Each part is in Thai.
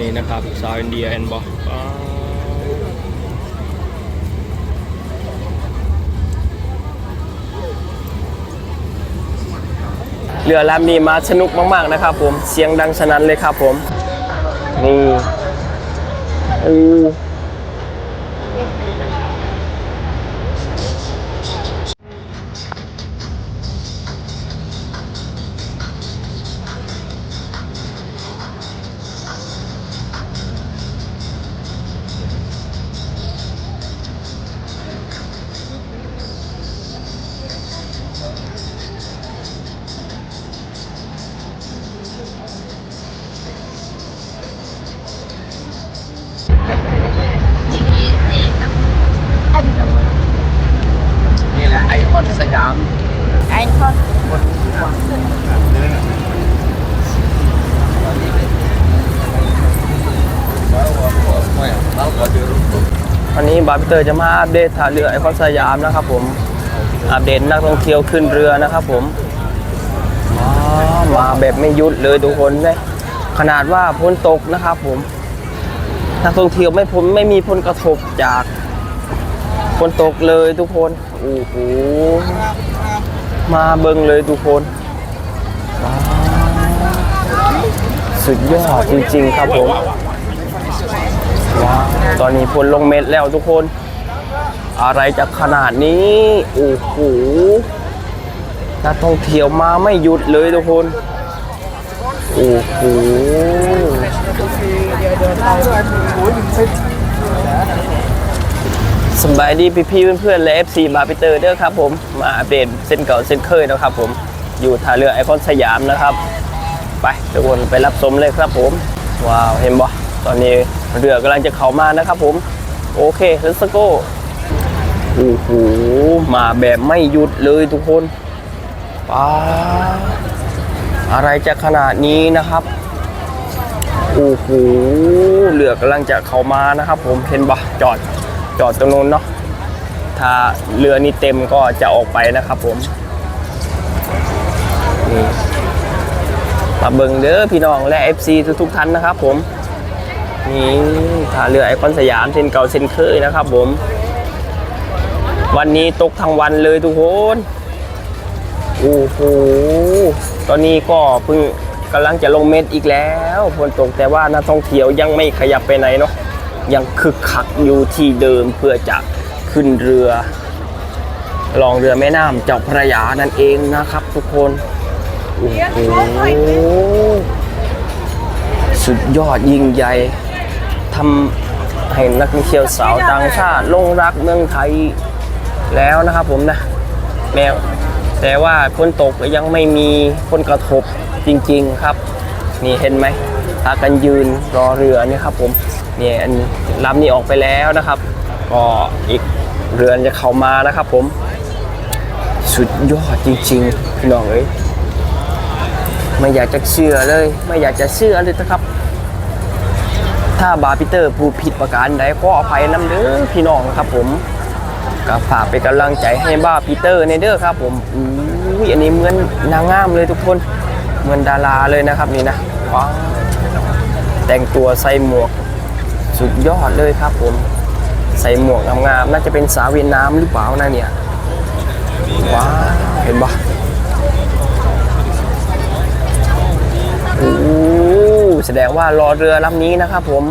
นี่นะครับสาวอินเดียแอนบอกเรือลำนี้มาสนุกมากๆนะครับผม เสียงดังสนั่นเลยครับผม นี่อื อคอนสยาม Einfach วันนี้บาร์พิเตอร์จะมาอัปเดตท่าเรือไอคอนสยามนะครับผม อัปเดตนักท่องเที่ยวขึ้นเรือนะครับผมมาแบบไม่ยุดเลยทุกคนเลยขนาดว่าพ้นตกนะครับผมนักท่องเที่ยวไม่ผมไม่มีผลกระทบจาก ฝนตกเลยทุกคนโอ้โหมาเบิ่งเลยทุกคนสุดยอดจริงๆครับผมว้าวตอนนี้ฝนลงเม็ดแล้วทุกคน อะไรจะขนาดนี้ โอ้โหนักท่องเที่ยวมาไม่หยุดเลยทุกคน โอ้โห สบายดีพี่ๆเพื่อนๆและ FC บาร์ปิเตอร์เด้อครับผมมาอัปเดตเส้นเก่าเส้นเคยนะครับผมอยู่ท่าเรือไอคอนสยามนะครับ ไปทุกคนไปรับชมเลยครับผม ว้าวเห็นบ่ตอนนี้เรือกำลังจะเข้ามานะครับผม โอเคเลสโก้โอ้โหมาแบบไม่หยุดเลยทุกคนป้าอะไรจะขนาดนี้นะครับโอ้โหเรือกำลังจะเข้ามานะครับ ผมเห็นบ่จอด จอดตรงนู้นเนาะถ้าเรือนี้เต็มก็จะออกไปนะครับผมนี่มาเบิงเด้อพี่น้องและ FC ทุกๆท่านนะครับผมนี่ท่าเรือไอคอนสยามเส้นเก่าเส้นเคยนะครับผม วันนี้ตกทั้งวันเลยทุกคนโอ้โหตอนนี้ก็เพิ่งกำลังจะลงเม็ดอีกแล้วฝนตกแต่ว่านักท่องเที่ยวยังไม่ขยับไปไหนเนาะ ยังคึกคักอยู่ที่เดิมเพื่อจะขึ้นเรือลองเรือแม่น้ำเจ้าพระยานั่นเองนะครับทุกคนโอ้โหสุดยอดยิ่งใหญ่ทำให้นักท่องเที่ยวสาวต่างชาติลงรักเมืองไทยแล้วนะครับผมนะแม้แต่ว่าฝนตกยังไม่มีผลกระทบจริงๆครับ นี่เห็นไหมพากันยืนรอเรือนี่ครับผม เนี่ยอันลำนี้ออกไปแล้วนะครับ ก็อีกเรือนจะเข้ามานะครับผม สุดยอดจริงๆพี่น้องเอ้ยไม่อยากจะเชื่อเลย ไม่อยากจะเชื่อเลยนะครับ ถ้าบาร์ปิเตอร์ผู้ผิดประการใดก็อภัยน้ำเด้อพี่น้องครับผมก็ฝากเป็นกำลังใจให้บาร์ปิเตอร์ในเด้อครับผมอุ้ยอันนี้เหมือนนางงามเลยทุกคน เหมือนดาราเลยนะครับนี่นะว้าแต่งตัวใส่หมวก สุดยอดเลยครับผม ใส่หมวกงามๆน่าจะเป็นสาวเวียดนามหรือเปล่านะเนี่ยว้าเห็นปะโอ้แสดงว่ารอเรือลำนี้นะครับผม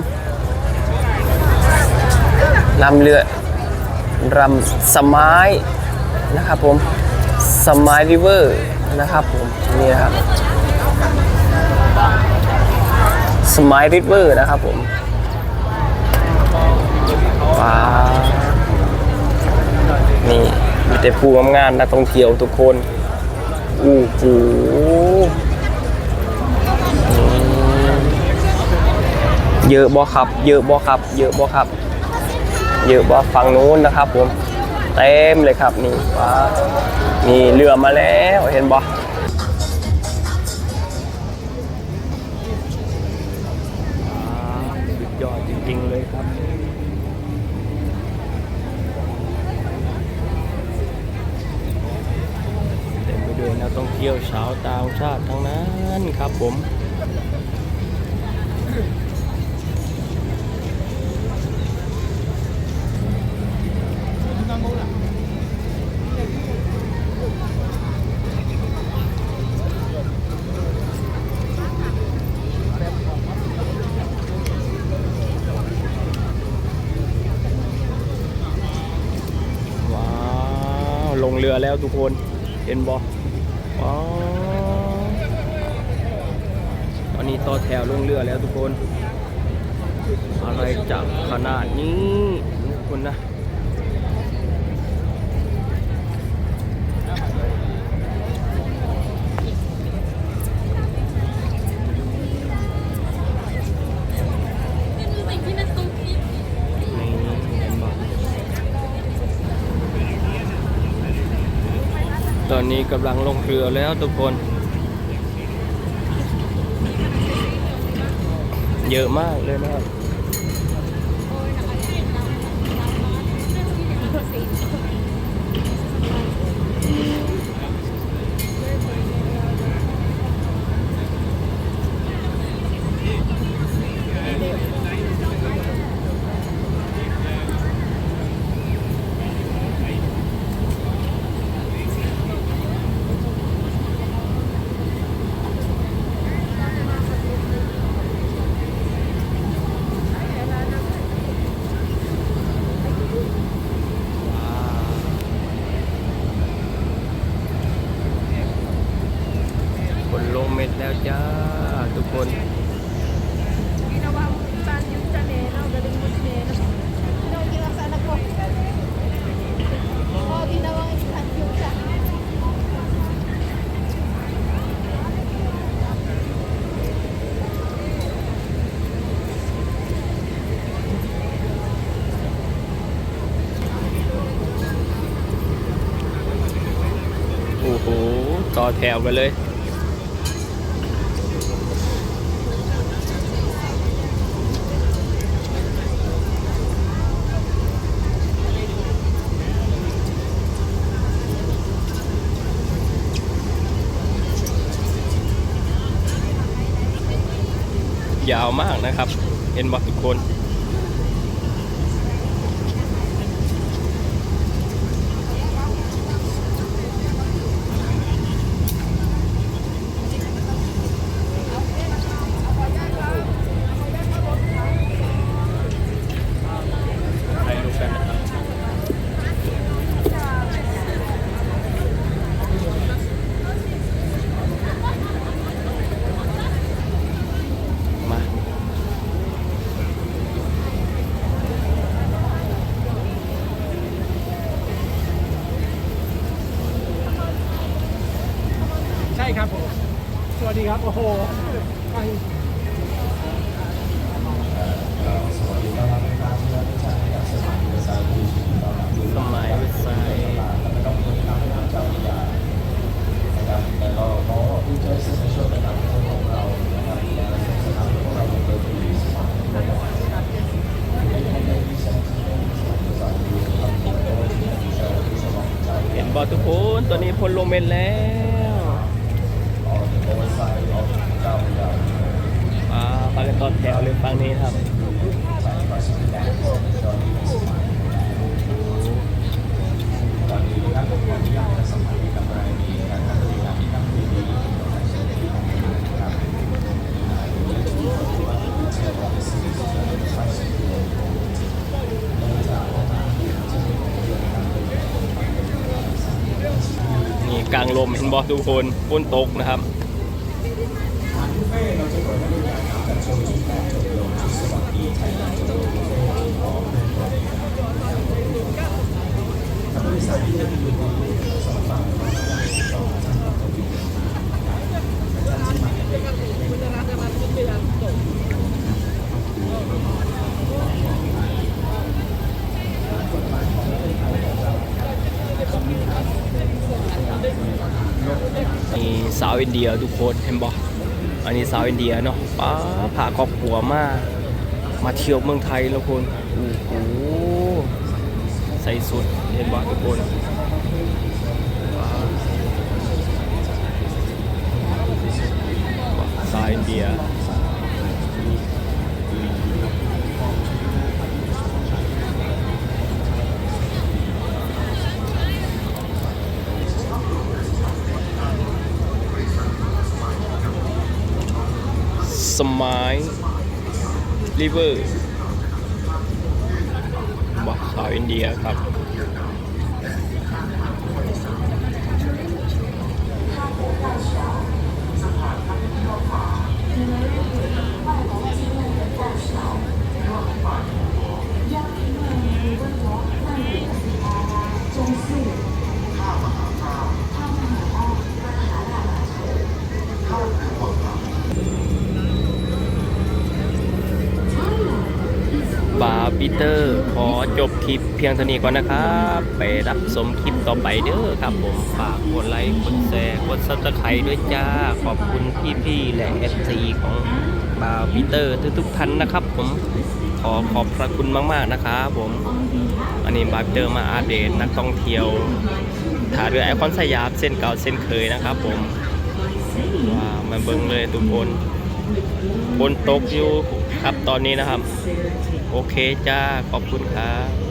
ลำเรือลำสมายนะครับผมสมายริเวอร์นะครับผมนี่นะครับสมายริเวอร์นะครับผม ว้าวนี่มีแต่ผู้งามๆนักท่องเที่ยวทุกคนอู้หูเยอะบ่ครับ เยอะบ่ครับ เยอะบ่ครับ เยอะบ่ฝั่งนู้นนะครับผม เต็มเลยครับนี่ว้านี่เรือมาแล้วเห็นบ่ เที่ยวสาวตางชาติทั้งนั้นครับผม ว้าว ลงเรือแล้วทุกคน เห็นบอ ต่อแถวลงเรือแล้วทุกคน อะไรจะขนาดนี้ทุกคนนะตอนนี้กำลังลงเรือแล้วทุกคน เยอะมากเลยนะครับ คนลงเม็ดแล้วจ้า ทุกคน Ginawa mo sa yung chanela, galing mo chanela. Ginawa ginawa sa anak ko. Oo, ginawa yung yung sa โอ้โห ต่อแถวกันเลย ยาวมากนะครับ เห็นบอกทุกคน ถ่ายรูปกันนะครับ มา ใช่ครับผม สวัสดีครับ โอ้โหไปสมัยวิสัยเห็นบอทุกคนตัวนี้พลลงเมนแล้ว อ่าไปกันตอนแถวเลยฟังนี้ครับนี่กลางลมเห็นบอทุกคนฝนตกนะครับ นี่สาวอินเดียทุกคนเห็นบอกอันนี้สาวอินเดียเนาะป้าพาครอบครัวมา มาเที่ยวเมืองไทยแล้วคนโอ้โห ใส่สุดเห็นบอกทุกคนสาวอินเดียสมัยริเวอร์าวอินเดียครับบาร์บิเตอร์ จบคลิปเพียงเท่านี้ก่อนนะครับ ไปรับชมคลิปต่อไปเด้อครับผมฝากกดไลค์กดแชร์กดซับสไครต์ด้วยจ้า ขอบคุณพี่ๆและ FC ของบาร์บิเตอร์ทุกๆท่านนะครับ ผมขอขอบพระคุณมาก ๆ นะครับผม อันนี้บาร์บิเตอร์มาอาเดตนักท่องเที่ยวถ่ายด้วยไอคอนสยามเส้นเก่าเส้นเคยนะครับผม ว้าวมาเบิ่งเลยทุกคน บนตกอยู่ครับตอนนี้นะครับ โอเคจ้า ขอบคุณครับ